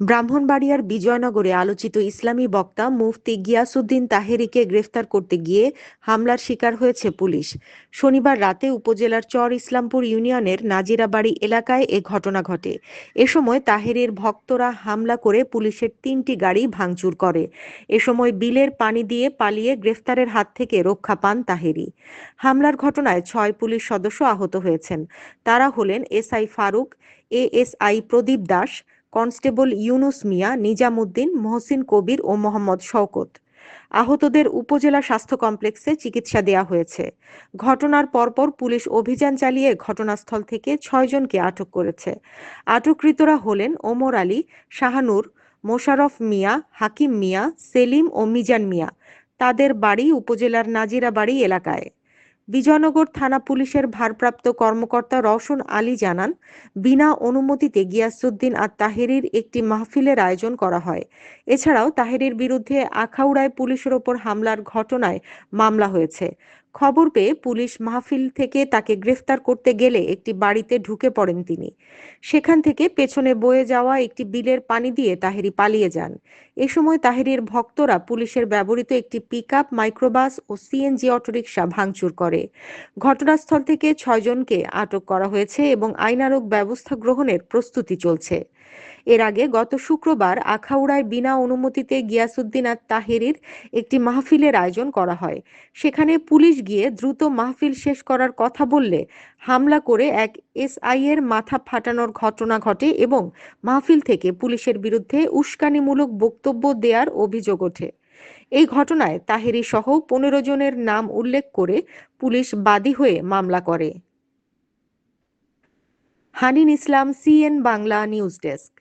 ব্রাহ্মণবাড়িয়ার বিজয়নগরে আলোচিত ইসলামী বক্তা মুফতি গিয়াসউদ্দিন তাহেরিকে গ্রেফতার করতে গিয়ে হামলার শিকার হয়েছে পুলিশ। শনিবার রাতে উপজেলার চর ইসলামপুর ইউনিয়নের নাজিরাবাড়ি এলাকায় এ ঘটনা ঘটে। এ সময় তাহেরের ভক্তরা হামলা করে পুলিশের তিনটি গাড়ি ভাঙচুর করে। এ সময় বিলের পানি দিয়ে পালিয়ে গ্রেফতারের হাত থেকে রক্ষা পান তাহেরি। হামলার ঘটনায় ছয় পুলিশ সদস্য আহত হয়েছেন। তারা হলেন SI Faruk, ASI Pradip Das constable Yunus Mia, Nizamuddin, Mohsin Kabir ও মোহাম্মদ শওকত। আহতদের উপজেলা স্বাস্থ্য কমপ্লেক্সে চিকিৎসা দেয়া হয়েছে। ঘটনার পরপর পুলিশ অভিযান চালিয়ে ঘটনাস্থল থেকে ছয়জনকে আটক করেছে। আটককৃতরা হলেন ওমর আলী, শাহানুর মোশারফ মিয়া, হাকিম মিয়া, সেলিম ও মিজান মিয়া। তাদের বাড়ি উপজেলার নাজিরাবাড়ি এলাকায়। বিজয়নগর থানা পুলিশের ভারপ্রাপ্ত কর্মকর্তা রওশন আলী জানান, বিনা অনুমতিতে গিয়াসুদ্দিন আর তাহেরির একটি মাহফিলের আয়োজন করা হয়। এছাড়াও তাহেরির বিরুদ্ধে আখাউড়ায় পুলিশের ওপর হামলার ঘটনায় মামলা হয়েছে। খবর পেয়ে পুলিশ মাহফিল থেকে তাকে গ্রেফতার করতে গেলে একটি বাড়িতে ঢুকে পড়েন তিনি। সেখান থেকে পেছনে বয়ে যাওয়া একটি বিলের পানি দিয়ে তাহেরি পালিয়ে যান। এ সময় তাহেরির ভক্তরা পুলিশের ব্যবহৃত একটি পিক আপ মাইক্রোবাস ও সিএনজি অটোরিকশা ভাঙচুর করে। ঘটনাস্থল থেকে ছয়জনকে আটক করা হয়েছে এবং আইনানুগ ব্যবস্থা গ্রহণের প্রস্তুতি চলছে। এর আগে গত শুক্রবার আখাউড়ায় বিনা অনুমতিতে গিয়াসুদ্দিন আর তাহেরির একটি মাহফিলের আয়োজন করা হয়। সেখানে পুলিশ গিয়ে দ্রুত মাহফিল শেষ করার কথা বললে হামলা করে এক এসআই এর মাথা ফাটানোর ঘটনা ঘটে এবং মাহফিল থেকে পুলিশের বিরুদ্ধে উস্কানিমূলক বক্তব্য দেওয়ার অভিযোগ ওঠে। এই ঘটনায় তাহেরি সহ পনেরো জনের নাম উল্লেখ করে পুলিশ বাদী হয়ে মামলা করে। Hanin Islam, CN Bangla news desk.